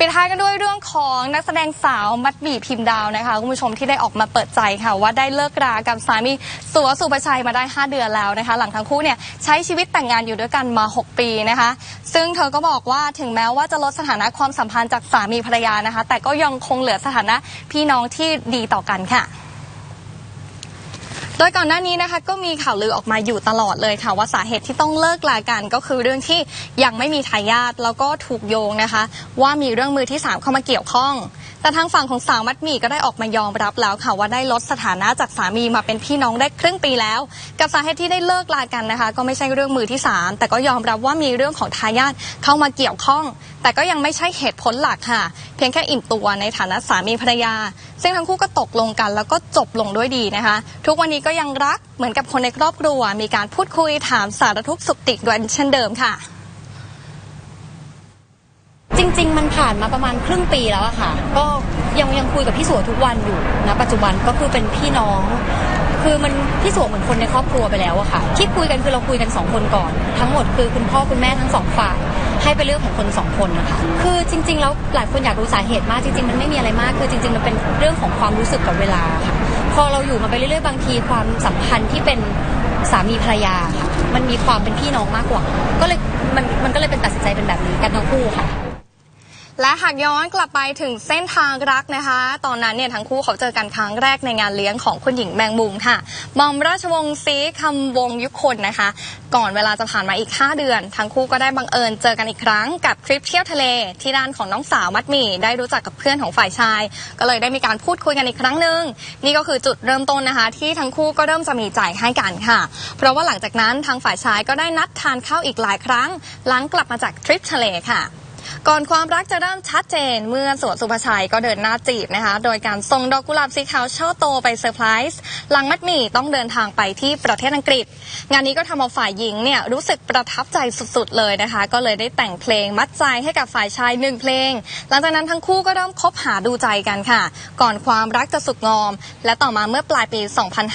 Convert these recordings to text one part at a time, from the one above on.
ปิดท้ายกันด้วยเรื่องของนักแสดงสาวมัดหมี่พิมพ์ดาวนะคะคุณผู้ชมที่ได้ออกมาเปิดใจค่ะ ว่าได้เลิกรากับสามีสัวสุภชัยมาได้ 5 เดือนแล้วนะคะ หลังทั้งคู่เนี่ยใช้ชีวิตแต่งงานอยู่ด้วยกันมา 6 ปีนะคะ ซึ่งเธอก็บอกว่าถึงแม้ว่าจะลดสถานะความสัมพันธ์จากสามีภรรยานะคะ แต่ก็ยังคงเหลือสถานะพี่น้องที่ดีต่อกันค่ะ โดยก่อนหน้านี้นะคะก็มีข่าวลือออกมาอยู่ตลอดเลยค่ะ ว่าสาเหตุที่ต้องเลิกลากันก็คือเรื่องที่ยังไม่มีทายาทแล้วก็ถูกโยงนะคะ ว่ามีเรื่องมือที่สามเข้ามาเกี่ยวข้อง แต่ทางฝั่งของสาวมัดหมี่ก็ได้ออกมายอมรับแล้วค่ะว่าได้ลดสถานะจากสามีมาเป็นพี่น้องได้ครึ่งปีแล้ว กับสาเหตุที่ได้เลิกลากันนะคะ ก็ไม่ใช่เรื่องมือที่สามแต่ก็ยอมรับว่ามีเรื่องของทายาทเข้ามาเกี่ยวข้อง แต่ก็ยังไม่ใช่เหตุผลหลักค่ะ เพียงแค่อิ่มตัวในฐานะสามีภรรยา ซึ่งทั้งคู่ก็ตกลงกัน แล้วก็จบลงด้วยดีนะคะ ทุกวันนี้ก็ยังรักเหมือนกับคนในครอบครัว มีการพูดคุยถามสารทุกสุขติกด้วยเช่นเดิมค่ะ จริง ๆ มัน ผ่านมาประมาณครึ่งปีแล้วอะค่ะ ก็ยังยังคุยกับพี่สัวทุกวันอยู่นะปัจจุบันก็คือเป็นพี่น้อง คือมันพี่สัวเหมือนคนในครอบครัวไปแล้วอะค่ะ ที่คุยกันคือเราคุยกันสองคนก่อน ทั้งหมดคือคุณพ่อคุณแม่ทั้งสองฝ่ายให้เป็นเรื่องของคนสองคนนะคะคือจริง ๆ แล้วหลายคนอยากรู้สาเหตุมากจริง ๆ มันไม่มีอะไรมาก คือจริง ๆ มันเป็นเรื่องของความรู้สึกกับเวลาค่ะพอเราอยู่มาไปเรื่อยๆบางทีความสัมพันธ์ที่เป็นสามีภรรยาค่ะมันมีความเป็นพี่น้องมากกว่า ก็เลยมันมันก็เลยเป็นตัดสินใจเป็นแบบนี้กันทั้งคู่ค่ะ และหากย้อนกลับไปถึงเส้นทางรักนะคะ ตอนนั้นเนี่ยทั้งคู่เขาเจอกันครั้งแรกในงานเลี้ยงของคุณหญิงแมงมุมค่ะหมอมราชวงศ์ศรีคำวงศ์ยุคนนะคะ ก่อนเวลาจะผ่านมาอีก 5 เดือน ทั้งคู่ก็ได้บังเอิญเจอกันอีกครั้งกับทริปเที่ยวทะเล ที่ร้านของน้องสาวมัดหมี่ได้รู้จักกับเพื่อนของฝ่ายชาย ก็เลยได้มีการพูดคุยกันอีกครั้งหนึ่งนี่ก็คือจุดเริ่มต้นนะคะ ที่ทั้งคู่ก็เริ่มจะมีใจให้กันค่ะ เพราะว่าหลังจากนั้นทางฝ่ายชายก็ได้นัดทานข้าวอีกหลายครั้ง หลังกลับมาจากทริปทะเลค่ะ ก่อนความรักจะเริ่มชัดเจน เมื่อสวนสุภาชัยก็เดินหน้าจีบนะคะ โดยการส่งดอกกุหลาบสีขาวช่อโตไปเซอร์ไพรส์หลังมัดหมี่ต้องเดินทางไปที่ประเทศอังกฤษ งานนี้ก็ทำเอาฝ่ายหญิงเนี่ยรู้สึกประทับใจสุดๆเลยนะคะ ก็เลยได้แต่งเพลงมัดใจให้กับฝ่ายชายหนึ่งเพลง หลังจากนั้นทั้งคู่ก็เริ่มคบหาดูใจกันค่ะ ก่อนความรักจะสุกงอม และต่อมาเมื่อปลายปี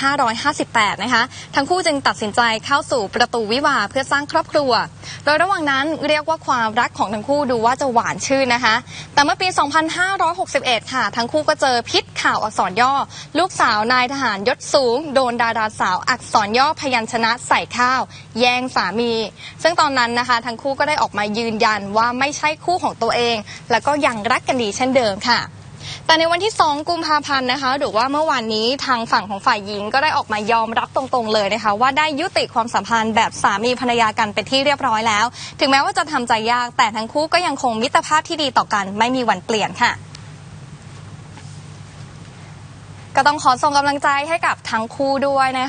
2558 นะคะ ทั้งคู่จึงตัดสินใจเข้าสู่ประตูวิวาเพื่อสร้างครอบครัว โดยระหว่างนั้นเรียกว่าความรักของทั้งคู่ดูว่าจะหวานชื่นนะคะ แต่เมื่อปี 2561 ค่ะ ทั้งคู่ก็เจอพิษข่าวอักษรย่อ ลูกสาวนายทหารยศสูง โดนดาราสาวอักษรย่อพยัญชนะใส่ข้าว แย่งสามี ซึ่งตอนนั้นนะคะ ทั้งคู่ก็ได้ออกมายืนยันว่าไม่ใช่คู่ของตัวเอง แล้วก็ยังรักกันดีเช่นเดิมค่ะ แต่ในวันที่ 2 กุมภาพันธ์นะคะหรือว่าเมื่อวานนี้ทางฝั่งของฝ่ายหญิงก็ได้ออกมายอมรับตรงๆเลยนะคะว่าได้ยุติความสัมพันธ์แบบสามีภรรยากันเป็นที่เรียบร้อยแล้ว ถึงแม้ว่าจะทำใจยากแต่ทั้งคู่ก็ยังคงมิตรภาพที่ดีต่อกัน ไม่มีวันเปลี่ยนค่ะก็ต้องขอส่งกำลังใจให้กับทั้งคู่ด้วยนะคะ